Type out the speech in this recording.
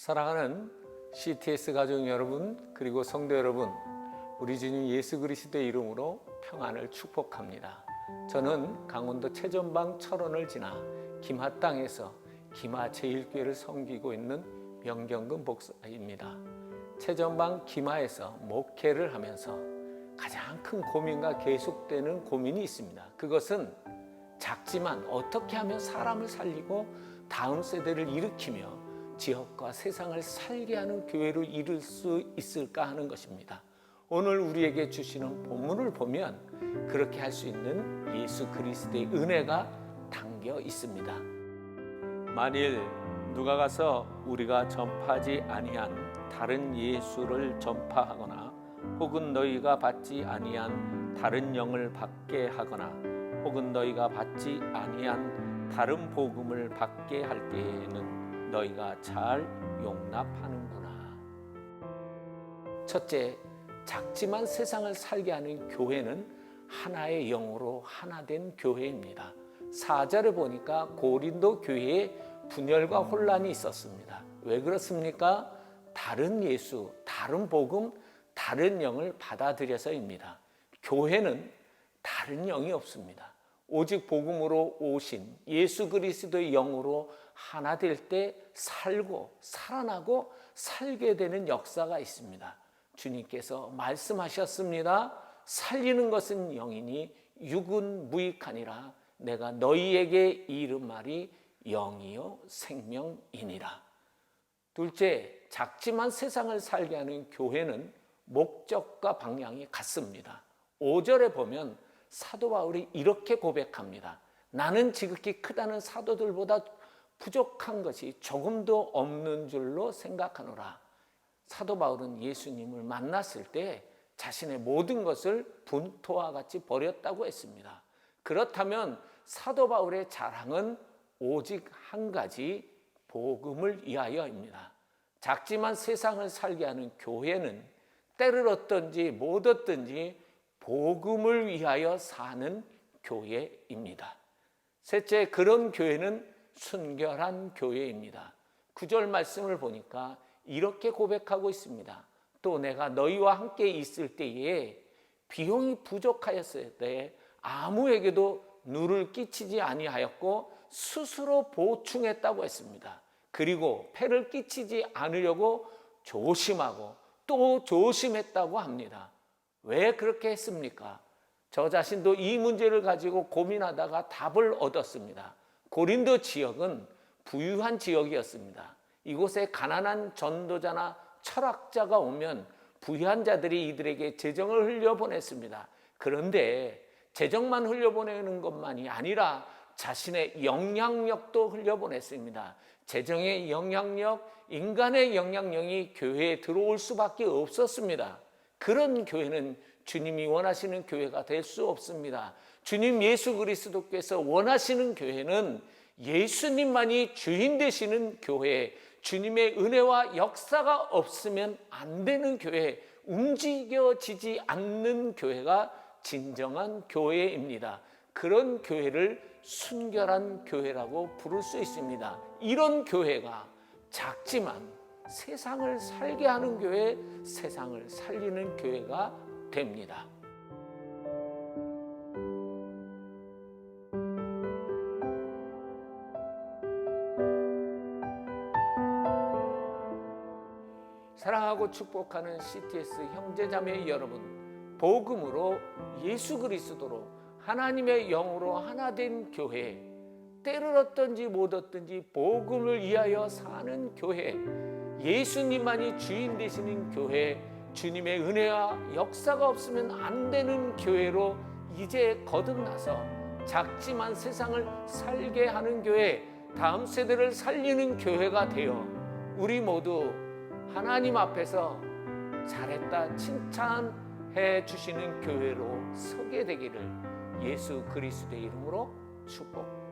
사랑하는 CTS 가족 여러분 그리고 성도 여러분 우리 주님 예수 그리스도의 이름으로 평안을 축복합니다. 저는 강원도 최전방 철원을 지나 김하 땅에서 김하 제일교회를 섬기고 있는 명경근 목사입니다. 최전방 김하에서 목회를 하면서 가장 큰 고민과 계속되는 고민이 있습니다. 그것은 작지만 어떻게 하면 사람을 살리고 다음 세대를 일으키며 지역과 세상을 살게 하는 교회로 이룰 수 있을까 하는 것입니다. 오늘 우리에게 주시는 본문을 보면 그렇게 할 수 있는 예수 그리스도의 은혜가 담겨 있습니다. 만일 누가 가서 우리가 전파하지 아니한 다른 예수를 전파하거나 혹은 너희가 받지 아니한 다른 영을 받게 하거나 혹은 너희가 받지 아니한 다른 복음을 받게 할 때에는 너희가 잘 용납하는구나. 첫째, 작지만 세상을 살게 하는 교회는 하나의 영으로 하나 된 교회입니다. 4절에 보니까 고린도 교회에 분열과 혼란이 있었습니다. 왜 그렇습니까? 다른 예수, 다른 복음, 다른 영을 받아들여서입니다. 교회는 다른 영이 없습니다. 오직 복음으로 오신 예수 그리스도의 영으로 하나 될 때 살고 살아나고 살게 되는 역사가 있습니다. 주님께서 말씀하셨습니다. 살리는 것은 영이니 육은 무익하니라. 내가 너희에게 이른 말이 영이요 생명이니라. 둘째, 작지만 세상을 살게 하는 교회는 목적과 방향이 같습니다. 5절에 보면 사도 바울이 이렇게 고백합니다. 나는 지극히 크다는 사도들보다 부족한 것이 조금도 없는 줄로 생각하노라. 사도 바울은 예수님을 만났을 때 자신의 모든 것을 분토와 같이 버렸다고 했습니다. 그렇다면 사도 바울의 자랑은 오직 한 가지 복음을 위하여입니다. 작지만 세상을 살게 하는 교회는 때를 얻든지 못 얻든지 복음을 위하여 사는 교회입니다. 셋째, 그런 교회는 순결한 교회입니다. 구절 말씀을 보니까 이렇게 고백하고 있습니다. 또 내가 너희와 함께 있을 때에 비용이 부족하였을 때 아무에게도 누를 끼치지 아니하였고 스스로 보충했다고 했습니다. 그리고 폐를 끼치지 않으려고 조심하고 또 조심했다고 합니다. 왜 그렇게 했습니까? 저 자신도 이 문제를 가지고 고민하다가 답을 얻었습니다. 고린도 지역은 부유한 지역이었습니다. 이곳에 가난한 전도자나 철학자가 오면 부유한 자들이 이들에게 재정을 흘려보냈습니다. 그런데 재정만 흘려보내는 것만이 아니라 자신의 영향력도 흘려보냈습니다. 재정의 영향력, 인간의 영향력이 교회에 들어올 수밖에 없었습니다. 그런 교회는 주님이 원하시는 교회가 될 수 없습니다. 주님 예수 그리스도께서 원하시는 교회는 예수님만이 주인 되시는 교회, 주님의 은혜와 역사가 없으면 안 되는 교회, 움직여지지 않는 교회가 진정한 교회입니다. 그런 교회를 순결한 교회라고 부를 수 있습니다. 이런 교회가 작지만 세상을 살게 하는 교회, 세상을 살리는 교회가 됩니다. 사랑하고 축복하는 CTS 형제자매 여러분, 복음으로 예수 그리스도로 하나님의 영으로 하나 된 교회, 때를 얻든지 못 얻든지 복음을 위하여 사는 교회, 예수님만이 주인 되시는 교회, 주님의 은혜와 역사가 없으면 안 되는 교회로 이제 거듭나서 작지만 세상을 살게 하는 교회, 다음 세대를 살리는 교회가 되어 우리 모두 하나님 앞에서 잘했다 칭찬해 주시는 교회로 서게 되기를 예수 그리스도의 이름으로 축복합니다.